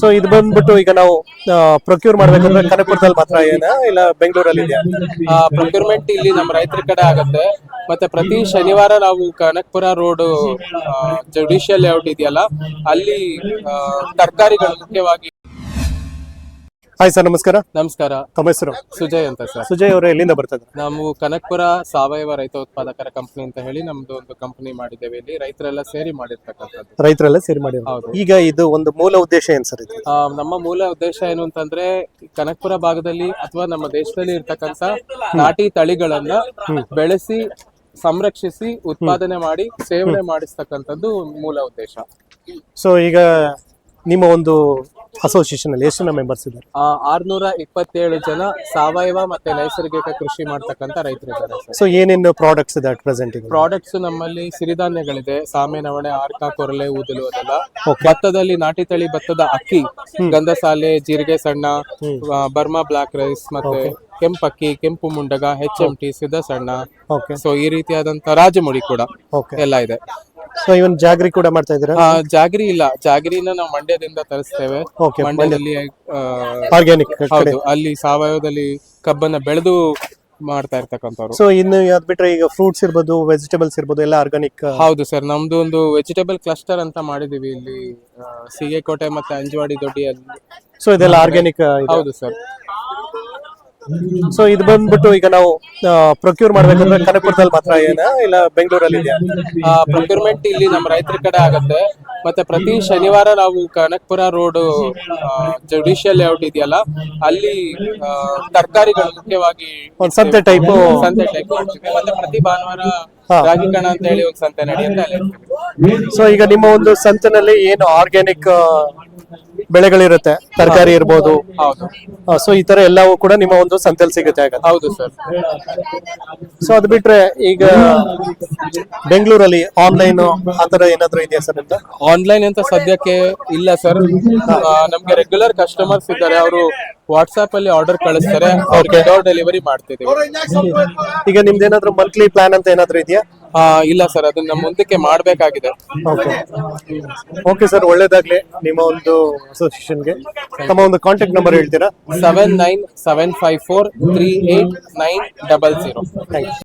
So ಇದು ಬಂದ್ಬಿಟ್ಟು ಈಗ ನಾವು ಪ್ರೊಕ್ಯೂರ್ ಮಾಡ್ಬೇಕಂದ್ರೆ ಕನಕಪುರದಲ್ಲಿ ಮಾತ್ರ ಏನ? ಇಲ್ಲ ಬೆಂಗಳೂರಲ್ಲಿ ಇದೆಯಾ? ಪ್ರೊಕ್ಯೂರ್ಮೆಂಟ್ ಇಲ್ಲಿ ನಮ್ಮ ರೈತರ ಕಡೆ ಆಗುತ್ತೆ. ಮತ್ತೆ ಪ್ರತಿ ಶನಿವಾರ ನಾವು ಕನಕಪುರ ರೋಡ್ ಜುಡಿಷಿಯಲ್ ಲೇಔಟ್ ಇದೆಯಲ್ಲ, ಅಲ್ಲಿ ತರಕಾರಿಗಳು ಮುಖ್ಯವಾಗಿ ಹಾಯ್ ಸರ್ ನಮಸ್ಕಾರ. ನಮಸ್ಕಾರ. ತಮ್ಮ ಹೆಸರು? ಸುಜಯ್ ಅಂತ ಸರ್ ಸುಜಯ್ ಅವರು ಎಲ್ಲಿಂದ ಬರ್ತದೆ ಇದ್ದಾರೆ ನಾವು ಕನಕಪುರ ಸಾವಯವ ರೈತ ಉತ್ಪಾದಕರ ಕಂಪನಿ ಅಂತ ಹೇಳಿ ನಮ್ದು ಒಂದು ಕಂಪನಿ ಮಾಡಿದ್ದೇವೆ. ಇಲ್ಲಿ ರೈತರೆಲ್ಲ ಸೇರಿ ಮಾಡಿರ್ತಕ್ಕಂಥದ್ದು. ರೈತರೆಲ್ಲ ಸೇರಿ ಮಾಡಿ. ಈಗ ಇದು ಒಂದು ಮೂಲ ಉದ್ದೇಶ ಏನ್ ಸರ್ ಇದು? ನಮ್ಮ ಮೂಲ ಉದ್ದೇಶ ಏನು ಅಂತಂದ್ರೆ ಕನಕಪುರ ಭಾಗದಲ್ಲಿ ಅಥವಾ ನಮ್ಮ ದೇಶದಲ್ಲಿ ಇರ್ತಕ್ಕಂತ ನಾಟಿ ತಳಿಗಳನ್ನ ಬೆಳೆಸಿ ಸಂರಕ್ಷಿಸಿ ಉತ್ಪಾದನೆ ಮಾಡಿ ಸೇವನೆ ಮಾಡಿಸ್ತಕ್ಕಂಥದ್ದು ಮೂಲ ಉದ್ದೇಶ. ಸೊ ಈಗ ನಿಮ್ಮ ಒಂದು ಅಸೋಸಿಯೇಷನ್ ಅಲ್ಲಿ ಎಷ್ಟು ಜನ ಮೆಂಬರ್ಸ್ ಇದ್ದಾರೆ ಆರ್ನೂರ ಇಪ್ಪತ್ತೇಳು ಜನ ಸಾವಯವ ಮತ್ತೆ ನೈಸರ್ಗಿಕ ಕೃಷಿ ಮಾಡ್ತಕ್ಕಂತ ರೈತರಿದ್ದಾರೆ ಸೊ ಏನೇನು ಪ್ರಾಡಕ್ಟ್ಸ್ ಇದೆ ಅಟ್ ಪ್ರೆಸೆಂಟ್ ಪ್ರಾಡಕ್ಟ್ಸ್ ನಮ್ಮಲ್ಲಿ ಸಿರಿಧಾನ್ಯಗಳಿದೆ ಸಾಮೆ ನವಣೆ ಆರ್ಕ ಕೊರಲೆ ಊದಲು ಅದೆಲ್ಲ. ಭತ್ತದಲ್ಲಿ ನಾಟಿ ತಳಿ ಭತ್ತದ ಅಕ್ಕಿ ಗಂಧಸಾಲೆ ಜೀರಿಗೆ ಸಣ್ಣ ಬರ್ಮಾ ಬ್ಲಾಕ್ ರೈಸ್ ಮತ್ತೆ ಕೆಂಪಕ್ಕಿ ಕೆಂಪು ಮುಂಡಗ ಹೆಚ್ ಎಂ ಟಿ ಸಿದ್ಧ ಸಣ್ಣ ಓಕೆ ಸೊ ಈ ರೀತಿಯಾದಂತ ರಾಜಮುಡಿ ಕೂಡ ಓಕೆ ಎಲ್ಲ ಇದೆ. ಸೊ ಇವನ್ ಜಾಗ್ರಿ ಕೂಡ ಮಾಡ್ತಾ ಇದ್ದೀರಾ? ಆ, ಜಾಗರಿ ಇಲ್ಲ. ಜಾಗರಿನ ನಾವು ಮಂಡ್ಯದಿಂದ ತರಿಸ್ತೇವೆ. ಮಂಡ್ಯದಲ್ಲಿ ಆ, ಆರ್ಗ್ಯಾನಿಕ್ ಹೌದು ಅಲ್ಲಿ ಸಾವಯವದಲ್ಲಿ ಕಬ್ಬನ್ನ ಬೆಳೆದು ಮಾಡ್ತಾ ಇರ್ತಕ್ಕಂಥವ್ರು. ಸೊ ಇನ್ನು ಯಾವ್ದು ಬಿಟ್ರೆ ಈಗ ಫ್ರೂಟ್ಸ್ ಇರ್ಬೋದು ವೆಜಿಟೇಬಲ್ಸ್ ಇರ್ಬೋದು ಎಲ್ಲ ಆರ್ಗಾನಿಕ್ ಹೌದು ಸರ್ ನಮ್ದು ಒಂದು ವೆಜಿಟೇಬಲ್ ಕ್ಲಸ್ಟರ್ ಅಂತ ಮಾಡಿದೀವಿ ಇಲ್ಲಿ ಆ, ಸೀಗೆಕೋಟೆ ಮತ್ತೆ ಅಂಜವಾಡಿ ದೊಡ್ಡಿಯಲ್ಲಿ. ಸೊ ಇದೆಲ್ಲ ಆರ್ಗ್ಯಾನಿಕ್ ಹೌದು ಸರ್. ಸೊ ಇದು ಬಂದ್ಬಿಟ್ಟು ಈಗ ನಾವು ಪ್ರೊಕ್ಯೂರ್ ಮಾಡ್ಬೇಕಂದ್ರೆ ಕನಕಪುರದಲ್ಲಿ ಮಾತ್ರ ಏನ? ಇಲ್ಲ ಬೆಂಗಳೂರಲ್ಲಿ ಇದೆಯಾ? ಪ್ರೊಕ್ಯೂರ್ಮೆಂಟ್ ಇಲ್ಲಿ ನಮ್ಮ ರೈತರ ಕಡೆ ಆಗುತ್ತೆ. ಮತ್ತೆ ಪ್ರತಿ ಶನಿವಾರ ನಾವು ಕನಕಪುರ ರೋಡ್ ಜುಡಿಷಿಯಲ್ ಲೇಔಟ್ ಇದೆಯಲ್ಲ ಅಲ್ಲಿ ತರಕಾರಿಗಳು ಮುಖ್ಯವಾಗಿ ಒಂದು ಸಂತೆ ಟೈಪ್ ಸಂತೆ ಟೈಪ್ ಮತ್ತೆ ಪ್ರತಿ ಭಾನುವಾರ ರಾಗಿ ಕಣ ಅಂತ ಹೇಳಿ ಒಂದು ಸಂತೆ ನಡೆಯುತ್ತೆ ಅಲ್ಲಿ. ಸೊ ಈಗ ನಿಮ್ಮ ಒಂದು ಸಂತನಲ್ಲಿ ಏನು ಆರ್ಗ್ಯಾನಿಕ್ ಬೆಳೆಗಳಿರುತ್ತೆ? ತರಕಾರಿ ಇರ್ಬೋದು. ಹೌದು. ಸೊ ಈ ತರ ಎಲ್ಲವೂ ಕೂಡ ನಿಮ್ಮ ಒಂದು ಸಂತೆಲ್ ಸಿಗುತ್ತೆ ಹಾಗಾದ್ರೆ. ಹೌದು ಸರ್ ಸೊ ಅದ್ ಬಿಟ್ರೆ ಈಗ ಬೆಂಗಳೂರಲ್ಲಿ ಆನ್ಲೈನ್ ಆತರ ಏನಾದ್ರು ಇದೆಯಾ ಸರ್ ಅಂತ ಆನ್ಲೈನ್ ಅಂತ ಸದ್ಯಕ್ಕೆ ಇಲ್ಲ ಸರ್ ನಮ್ಗೆ ರೆಗ್ಯುಲರ್ ಕಸ್ಟಮರ್ಸ್ ಇದ್ದಾರೆ. ಅವರು ವಾಟ್ಸ್ಆಪ್ ಅಲ್ಲಿ ಆರ್ಡರ್ ಕಳಿಸ್ತಾರೆ. ಅವ್ರಿಗೆ ಡೋರ್ ಡೆಲಿವರಿ ಮಾಡ್ತಿದೀವಿ ಈಗ ನಿಮ್ದು ಏನಾದ್ರು ಮಂತ್ಲಿ ಪ್ಲಾನ್ ಅಂತ ಏನಾದ್ರು ಇದೆಯಾ? ಆ, ಇಲ್ಲ ಸರ್ ಅದನ್ನ ಮುಂದಕ್ಕೆ ಮಾಡಬೇಕಾಗಿದೆ. ಓಕೆ ಓಕೆ ಸರ್ ಒಳ್ಳೇದಾಗ್ಲಿ ನಿಮ್ಮ ಒಂದು ಅಸೋಸಿಯೇಷನ್ಗೆ ತಮ್ಮ ಒಂದು ಕಾಂಟ್ಯಾಕ್ಟ್ ನಂಬರ್ ಹೇಳ್ತೀರಾ? Seven nine seven five four three eight nine double zero. Thank you